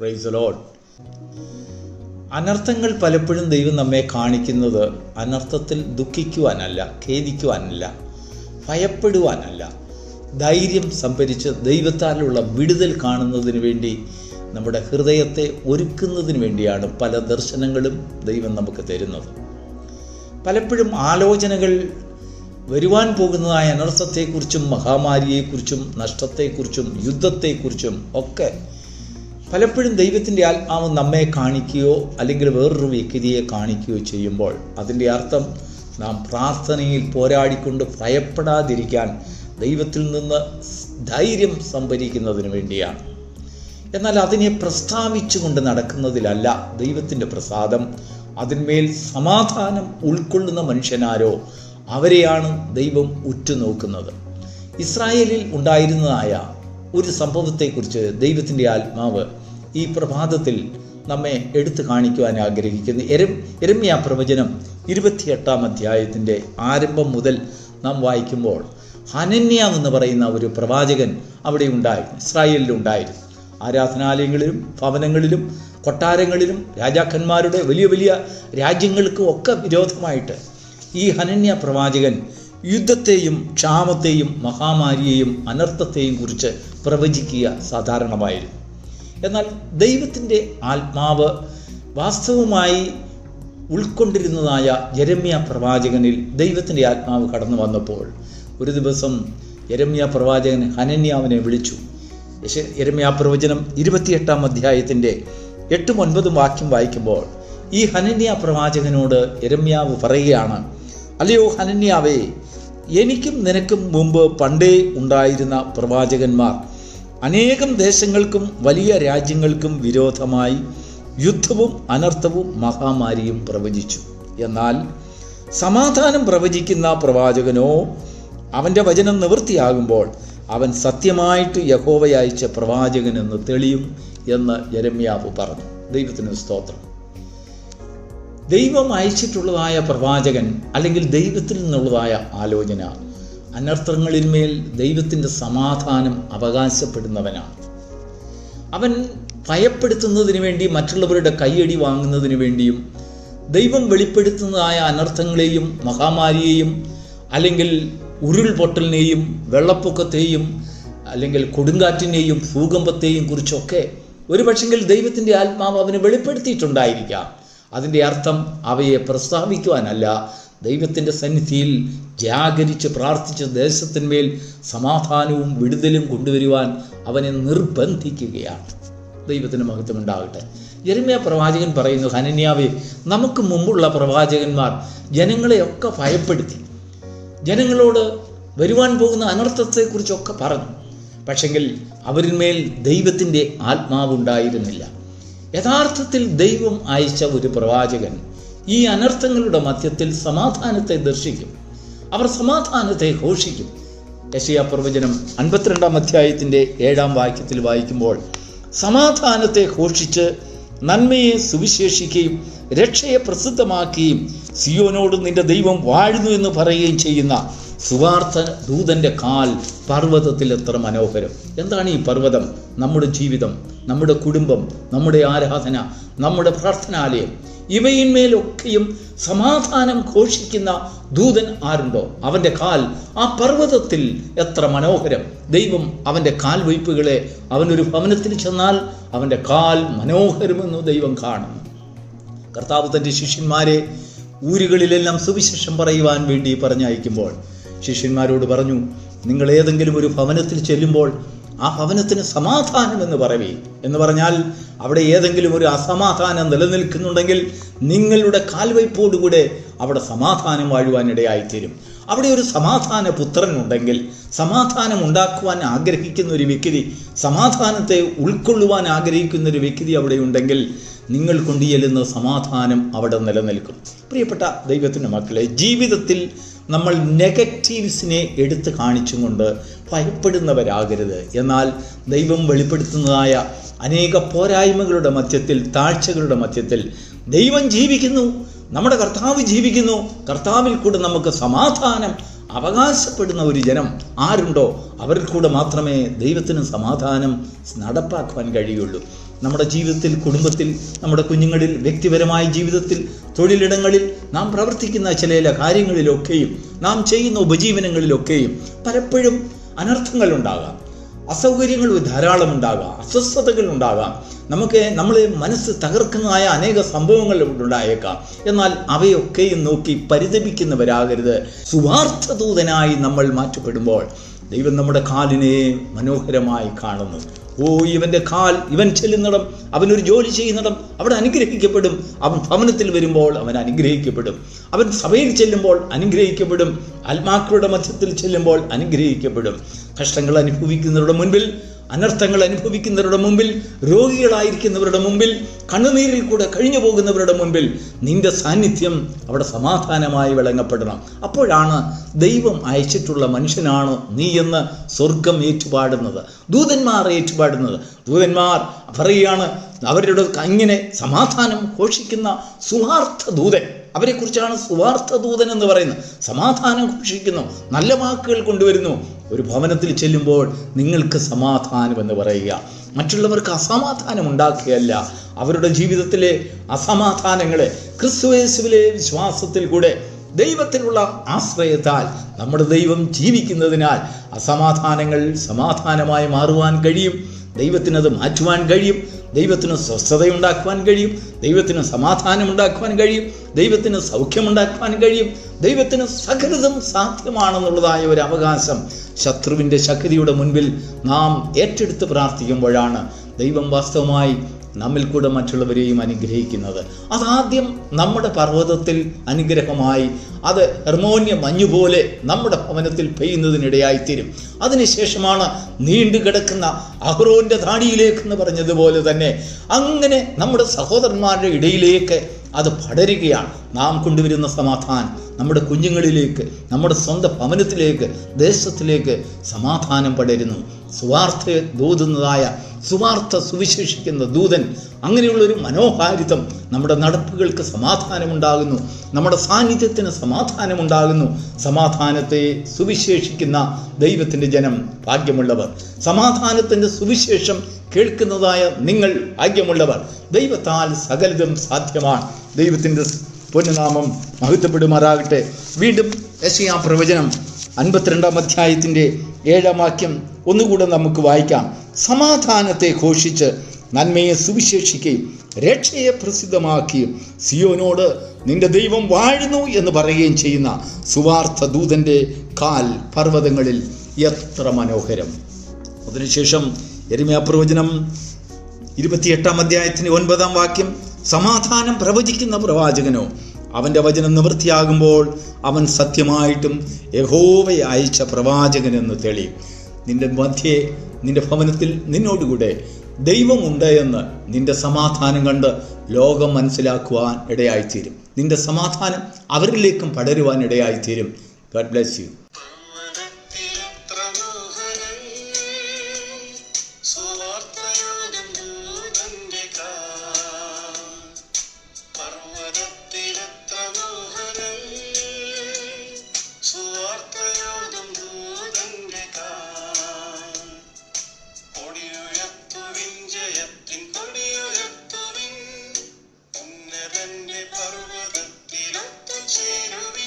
Price load അനർത്ഥങ്ങൾ പലപ്പോഴും ദൈവം നമ്മെ കാണിക്കുന്നത് അനർത്ഥത്തിൽ ദുഃഖിക്കുവാനല്ല ഖേദിക്കുവാനല്ല ഭയപ്പെടുവാനല്ല. ധൈര്യം സംഭരിച്ച് ദൈവത്താലുള്ള വിടുതൽ കാണുന്നതിന് വേണ്ടി നമ്മുടെ ഹൃദയത്തെ ഒരുക്കുന്നതിന് വേണ്ടിയാണ് പല ദർശനങ്ങളും ദൈവം നമുക്ക് തരുന്നത്. പലപ്പോഴും ആലോചനകൾ വരുവാൻ പോകുന്നതായ അനർത്ഥത്തെക്കുറിച്ചും മഹാമാരിയെക്കുറിച്ചും നഷ്ടത്തെക്കുറിച്ചും യുദ്ധത്തെക്കുറിച്ചും ഒക്കെ പലപ്പോഴും ദൈവത്തിന്റെ ആത്മാവ് നമ്മെ കാണിക്കുകയോ അല്ലെങ്കിൽ വേറൊരു വ്യക്തിയെ കാണിക്കുകയോ ചെയ്യുമ്പോൾ അതിന്റെ അർത്ഥം നാം പ്രാർത്ഥനയിൽ പോരാടിക്കൊണ്ട് ഭയപ്പെടാതിരിക്കാൻ ദൈവത്തിൽ നിന്ന് ധൈര്യം സംഭരിക്കുന്നതിന് വേണ്ടിയാണ്. എന്നാൽ അതിനെ പ്രസ്താവിച്ചുകൊണ്ട് നടക്കുന്നതിലല്ല ദൈവത്തിന്റെ പ്രസാദം. അതിന്മേൽ സമാധാനം ഉൾക്കൊള്ളുന്ന മനുഷ്യനാരോ അവരെയാണ് ദൈവം ഉറ്റുനോക്കുന്നത്. ഇസ്രായേലിൽ ഉണ്ടായിരുന്നതായ ഒരു സംഭവത്തെക്കുറിച്ച് ദൈവത്തിന്റെ ആത്മാവ് ഈ പ്രഭാതത്തിൽ നമ്മെ എടുത്തു കാണിക്കുവാൻ ആഗ്രഹിക്കുന്നു. എരം എരമ്യ പ്രവചനം ഇരുപത്തിയെട്ടാം അധ്യായത്തിന്റെ ആരംഭം മുതൽ നാം വായിക്കുമ്പോൾ ഹനന്യ എന്ന് പറയുന്ന ഒരു പ്രവാചകൻ അവിടെ ഉണ്ടായിരുന്നു ഇസ്രായേലിൽ ഉണ്ടായിരുന്നു. ആരാധനാലയങ്ങളിലും ഭവനങ്ങളിലും കൊട്ടാരങ്ങളിലും രാജാക്കന്മാരുടെ വലിയ വലിയ രാജ്യങ്ങൾക്കും ഒക്കെ വിരോധമായിട്ട് ഈ ഹനന്യ പ്രവാചകൻ യുദ്ധത്തെയും ക്ഷാമത്തെയും മഹാമാരിയെയും അനർത്ഥത്തെയും കുറിച്ച് പ്രവചിക്കുക സാധാരണമായിരുന്നു. എന്നാൽ ദൈവത്തിന്റെ ആത്മാവ് വാസ്തവമായി ഉൾക്കൊണ്ടിരുന്നതായ ജരമ്യ പ്രവാചകനിൽ ദൈവത്തിന്റെ ആത്മാവ് കടന്നു വന്നപ്പോൾ ഒരു ദിവസം യരമ്യ പ്രവാചകൻ ഹനന്യാവിനെ വിളിച്ചു. യരമ്യ പ്രവചനം ഇരുപത്തിയെട്ടാം അധ്യായത്തിന്റെ എട്ടും ഒൻപതും വാക്യം വായിക്കുമ്പോൾ ഈ ഹനന്യ പ്രവാചകനോട് യരമ്യാവ് പറയുകയാണ് അല്ലയോ ഹനന്യാവേ എനിക്കും നിനക്കും മുമ്പ് പണ്ടേ ഉണ്ടായിരുന്ന പ്രവാചകന്മാർ അനേകം ദേശങ്ങൾക്കും വലിയ രാജ്യങ്ങൾക്കും വിരോധമായി യുദ്ധവും അനർത്ഥവും മഹാമാരിയും പ്രവചിച്ചു. എന്നാൽ സമാധാനം പ്രവചിക്കുന്ന പ്രവാചകനോ അവന്റെ വചനം നിവൃത്തിയാകുമ്പോൾ അവൻ സത്യമായിട്ട് യഹോവയച്ച പ്രവാചകൻ പ്രവാചകനെന്ന് തെളിയും എന്ന് യരമ്യാവ് പറഞ്ഞു. ദൈവത്തിന് സ്തോത്രം. ദൈവം അയച്ചിട്ടുള്ളതായ പ്രവാചകൻ അല്ലെങ്കിൽ ദൈവത്തിൽ നിന്നുള്ളതായ ആലോചന അനർത്ഥങ്ങളിന്മേൽ ദൈവത്തിന്റെ സമാധാനം അവകാശപ്പെടുന്നവനാണ്. അവൻ ഭയപ്പെടുത്തുന്നതിന് വേണ്ടി മറ്റുള്ളവരുടെ കൈയടി വാങ്ങുന്നതിന് വേണ്ടിയും ദൈവം വെളിപ്പെടുത്തുന്നതായ അനർത്ഥങ്ങളെയും മഹാമാരിയെയും അല്ലെങ്കിൽ ഉരുൾപൊട്ടലിനെയും വെള്ളപ്പൊക്കത്തെയും അല്ലെങ്കിൽ കൊടുങ്കാറ്റിനെയും ഭൂകമ്പത്തെയും കുറിച്ചൊക്കെ ഒരുപക്ഷെങ്കിൽ ദൈവത്തിന്റെ ആത്മാവ് അവന് വെളിപ്പെടുത്തിയിട്ടുണ്ടായിരിക്കാം. അതിന്റെ അർത്ഥം അവയെ പ്രസ്താവിക്കുവാനല്ല ദൈവത്തിന്റെ സന്നിധിയിൽ ജാഗരിച്ച് പ്രാർത്ഥിച്ച ദേശത്തിന്മേൽ സമാധാനവും വിടുതലും കൊണ്ടുവരുവാൻ അവനെ നിർബന്ധിക്കുകയാണ്. ദൈവത്തിന് മഹത്വം ഉണ്ടാകട്ടെ ജെരമ്യ പ്രവാചകൻ പറയുന്നു ഹനന്യാവെ നമുക്ക് മുമ്പുള്ള പ്രവാചകന്മാർ ജനങ്ങളെയൊക്കെ ഭയപ്പെടുത്തി. ജനങ്ങളോട് വരുവാൻ പോകുന്ന അനർത്ഥത്തെക്കുറിച്ചൊക്കെ പറഞ്ഞു. പക്ഷെങ്കിൽ അവരിന്മേൽ ദൈവത്തിന്റെ ആത്മാവുണ്ടായിരുന്നില്ല. യഥാർത്ഥത്തിൽ ദൈവം അയച്ച ഒരു പ്രവാചകൻ ഈ അനർത്ഥങ്ങളുടെ മധ്യത്തിൽ സമാധാനത്തെ ദർശിക്കും. അവർ സമാധാനത്തെ ഘോഷിക്കും. യശയ പ്രവചനം അൻപത്തിരണ്ടാം അധ്യായത്തിന്റെ ഏഴാം വാക്യത്തിൽ വായിക്കുമ്പോൾ സമാധാനത്തെ ഘോഷിച്ച് നന്മയെ സുവിശേഷിക്കുകയും രക്ഷയെ പ്രസിദ്ധമാക്കുകയും സിയോനോട് നിന്റെ ദൈവം വാഴുന്നു എന്ന് പറയുകയും ചെയ്യുന്ന സുവാർത്ഥ ദൂതന്റെ കാൽ പർവതത്തിൽ എത്ര മനോഹരം. എന്താണ് ഈ പർവതം? നമ്മുടെ ജീവിതം നമ്മുടെ കുടുംബം നമ്മുടെ ആരാധന നമ്മുടെ പ്രാർത്ഥനാലയം. ഇവയിന്മേലൊക്കെയും സമാധാനം ഘോഷിക്കുന്ന ദൂതൻ ആരുണ്ടോ? അവന്റെ കാൽ ആ പർവതത്തിൽ എത്ര മനോഹരം. ദൈവം അവന്റെ കാൽ വയ്പ്പുകളെ അവനൊരു ഭവനത്തിൽ ചെന്നാൽ അവന്റെ കാൽ മനോഹരമെന്ന് ദൈവം കാണുന്നു കർത്താവ് തന്റെ ശിഷ്യന്മാരെ ഊരുകളിലെല്ലാം സുവിശേഷം പറയുവാൻ വേണ്ടി പറഞ്ഞയക്കുമ്പോൾ ശിഷ്യന്മാരോട് പറഞ്ഞു നിങ്ങൾ ഏതെങ്കിലും ഒരു ഭവനത്തിൽ ചെല്ലുമ്പോൾ ആ ഭവനത്തിന് സമാധാനം എന്ന് പറവി. എന്ന് പറഞ്ഞാൽ അവിടെ ഏതെങ്കിലും ഒരു അസമാധാനം നിലനിൽക്കുന്നുണ്ടെങ്കിൽ നിങ്ങളുടെ കാൽവയ്പോടുകൂടെ അവിടെ സമാധാനം വാഴുവാനിടയായിത്തീരും. അവിടെ ഒരു സമാധാന പുത്രൻ ഉണ്ടെങ്കിൽ സമാധാനം ഉണ്ടാക്കുവാൻ ആഗ്രഹിക്കുന്ന ഒരു വ്യക്തി സമാധാനത്തെ ഉൾക്കൊള്ളുവാൻ ആഗ്രഹിക്കുന്ന ഒരു വ്യക്തി അവിടെ ഉണ്ടെങ്കിൽ നിങ്ങൾ കൊണ്ടുചെല്ലുന്ന സമാധാനം അവിടെ നിലനിൽക്കും. പ്രിയപ്പെട്ട ദൈവത്തിന്റെ മക്കളെ ജീവിതത്തിൽ നമ്മൾ നെഗറ്റീവ്സിനെ എടുത്ത് കാണിച്ചുകൊണ്ട് ഭയപ്പെടുന്നവരാകരുത്. എന്നാൽ ദൈവം വെളിപ്പെടുത്തുന്നതായ അനേക പോരായ്മകളുടെ മധ്യത്തിൽ താഴ്ചകളുടെ മധ്യത്തിൽ ദൈവം ജീവിക്കുന്നു നമ്മുടെ കർത്താവ് ജീവിക്കുന്നു കർത്താവിൽ കൂടെ നമുക്ക് സമാധാനം അവകാശപ്പെടുന്ന ഒരു ജനം ആരുണ്ടോ? അവരിൽ കൂടെ മാത്രമേ ദൈവത്തിന് സമാധാനം നടപ്പാക്കുവാൻ കഴിയുള്ളൂ. നമ്മുടെ ജീവിതത്തിൽ കുടുംബത്തിൽ നമ്മുടെ കുഞ്ഞുങ്ങളിൽ വ്യക്തിപരമായ ജീവിതത്തിൽ തൊഴിലിടങ്ങളിൽ നാം പ്രവർത്തിക്കുന്ന ചില കാര്യങ്ങളിലൊക്കെയും നാം ചെയ്യുന്ന ഉപജീവനങ്ങളിലൊക്കെയും പലപ്പോഴും അനർത്ഥങ്ങൾ ഉണ്ടാകാം അസൗകര്യങ്ങൾ ധാരാളം ഉണ്ടാകാം അസ്വസ്ഥതകൾ ഉണ്ടാകാം. നമുക്ക് നമ്മളെ മനസ്സ് തകർക്കുന്നതായ അനേക സംഭവങ്ങൾ ഉണ്ടായേക്കാം. എന്നാൽ അവയൊക്കെയും നോക്കി പരിതപിക്കുന്നവരാകരുത്. സുവാർത്ഥദൂതനായി നമ്മൾ മാറ്റപ്പെടുമ്പോൾ ദൈവം നമ്മുടെ കാലിനെ മനോഹരമായി കാണുന്നു. ഓ ഇവന്റെ കാൽ ഇവൻ ചെല്ലുന്നിടം അവനൊരു ജോലി ചെയ്യുന്നിടം അവിടെ അനുഗ്രഹിക്കപ്പെടും. അവൻ ഭവനത്തിൽ വരുമ്പോൾ അവൻ അനുഗ്രഹിക്കപ്പെടും. അവൻ സഭയിൽ ചെല്ലുമ്പോൾ അനുഗ്രഹിക്കപ്പെടും. ആത്മാക്കളുടെ മധ്യത്തിൽ ചെല്ലുമ്പോൾ അനുഗ്രഹിക്കപ്പെടും. കഷ്ടങ്ങൾ അനുഭവിക്കുന്നവരുടെ മുൻപിൽ അനർത്ഥങ്ങൾ അനുഭവിക്കുന്നവരുടെ മുമ്പിൽ രോഗികളായിരിക്കുന്നവരുടെ മുമ്പിൽ കണ്ണുനീരിൽ കൂടെ കഴിഞ്ഞു പോകുന്നവരുടെ മുമ്പിൽ നിന്റെ സാന്നിധ്യം അവിടെ സമാധാനമായി വിളങ്ങപ്പെടണം. അപ്പോഴാണ് ദൈവം അയച്ചിട്ടുള്ള മനുഷ്യനാണ് നീ എന്ന് സ്വർഗം ഏറ്റുപാടുന്നത്. ദൂതന്മാർ ഏറ്റുപാടുന്നത്. ദൂതന്മാർ പറയുകയാണ് അവരുടെ ഇങ്ങനെ സമാധാനം ഘോഷിക്കുന്ന സുവാർത്ഥ ദൂതൻ അവരെക്കുറിച്ചാണ് സുവാർത്ഥ ദൂതൻ എന്ന് പറയുന്നത്. സമാധാനം ഘോഷിക്കുന്നു നല്ല വാക്കുകൾ കൊണ്ടുവരുന്നു. ഒരു ഭവനത്തിൽ ചെല്ലുമ്പോൾ നിങ്ങൾക്ക് സമാധാനം എന്ന് പറയുക. മറ്റുള്ളവർക്ക് അസമാധാനം ഉണ്ടാക്കുകയല്ല. അവരുടെ ജീവിതത്തിലെ അസമാധാനങ്ങളെ ക്രിസ്തുവേശുവിലെ വിശ്വാസത്തിൽ കൂടെ ദൈവത്തിലുള്ള ആശ്രയത്താൽ നമ്മുടെ ദൈവം ജീവിക്കുന്നതിനാൽ അസമാധാനങ്ങൾ സമാധാനമായി മാറുവാൻ കഴിയും. ദൈവത്തിനത് മാറ്റുവാൻ കഴിയും. ദൈവത്തിന് സ്വസ്ഥതയുണ്ടാക്കുവാൻ കഴിയും. ദൈവത്തിന് സമാധാനം ഉണ്ടാക്കുവാൻ കഴിയും. ദൈവത്തിന് സൗഖ്യമുണ്ടാക്കുവാൻ കഴിയും. ദൈവത്തിന് സകൃതം സാധ്യമാണെന്നുള്ളതായ ഒരു അവകാശം ശത്രുവിന്റെ ശക്തിയുടെ മുൻപിൽ നാം ഏറ്റെടുത്ത് പ്രാർത്ഥിക്കുമ്പോഴാണ് ദൈവം വാസ്തവമായി നമ്മിൽ കൂടെ മറ്റുള്ളവരെയും അനുഗ്രഹിക്കുന്നത്. അതാദ്യം നമ്മുടെ പർവതത്തിൽ അനുഗ്രഹമായി അത് ഹെർമോന്യ മഞ്ഞുപോലെ നമ്മുടെ ഭവനത്തിൽ പെയ്യുന്നതിനിടയായിത്തീരും. അതിനുശേഷമാണ് നീണ്ടു കിടക്കുന്ന അഹ്റോന്റെ താടിയിലേക്ക് എന്ന് പറഞ്ഞതുപോലെ തന്നെ അങ്ങനെ നമ്മുടെ സഹോദരന്മാരുടെ ഇടയിലേക്ക് അത് പടരുകയാണ്. നാം കൊണ്ടുവരുന്ന സമാധാനം നമ്മുടെ കുഞ്ഞുങ്ങളിലേക്ക് നമ്മുടെ സ്വന്തം ഭവനത്തിലേക്ക് ദേശത്തിലേക്ക് സമാധാനം പടരുന്നു. സുവാർത്ഥ ദൂതുന്നതായ സുവാർത്ഥ സുവിശേഷിക്കുന്ന ദൂതൻ അങ്ങനെയുള്ള ഒരു മനോഹാരിതം നമ്മുടെ നടപ്പുകൾക്ക് സമാധാനമുണ്ടാകുന്നു. നമ്മുടെ സാന്നിധ്യത്തിന് സമാധാനമുണ്ടാകുന്നു. സമാധാനത്തെ സുവിശേഷിക്കുന്ന ദൈവത്തിന്റെ ജനം ഭാഗ്യമുള്ളവർ. സമാധാനത്തിന്റെ സുവിശേഷം കേൾക്കുന്നതായ നിങ്ങൾ ഭാഗ്യമുള്ളവർ. ദൈവത്താൽ സകലതും സാധ്യമാണ്. ദൈവത്തിന്റെ പൊന്നുനാമം മഹത്വപ്പെടുമാറാകട്ടെ. വീണ്ടും യശയാ പ്രവചനം അൻപത്തിരണ്ടാം അധ്യായത്തിന്റെ ഏഴാം വാക്യം ഒന്നുകൂടെ നമുക്ക് വായിക്കാം. സമാധാനത്തെ ഘോഷിച്ച് നന്മയെ സുവിശേഷിക്കുകയും രക്ഷയെ പ്രസിദ്ധമാക്കിയും സിയോനോട് നിന്റെ ദൈവം വാഴുന്നു എന്ന് പറയുകയും ചെയ്യുന്ന സുവാർത്ഥ ദൂതന്റെ കാൽ പർവതങ്ങളിൽ എത്ര മനോഹരം. അതിനുശേഷം എരുമയ പ്രവചനം ഇരുപത്തിയെട്ടാം അധ്യായത്തിന് ഒൻപതാം വാക്യം സമാധാനം പ്രവചിക്കുന്ന പ്രവാചകനോ അവന്റെ വചനം നിവൃത്തിയാകുമ്പോൾ അവൻ സത്യമായിട്ടും യഹോവയെ അയച്ച പ്രവാചകനെന്ന് തെളിയും നിന്റെ മധ്യേ നിന്റെ ഭവനത്തിൽ നിന്നോടുകൂടെ ദൈവമുണ്ട് എന്ന് നിന്റെ സമാധാനം കണ്ട് ലോകം മനസ്സിലാക്കുവാൻ ഇടയായിത്തീരും. നിന്റെ സമാധാനം അവരിലേക്കും പടരുവാൻ ഇടയായിത്തീരും. ഗഡ് ബ്ലെസ് യു തന്നെ പർവതത്തിലൊത്തു ചേരുവി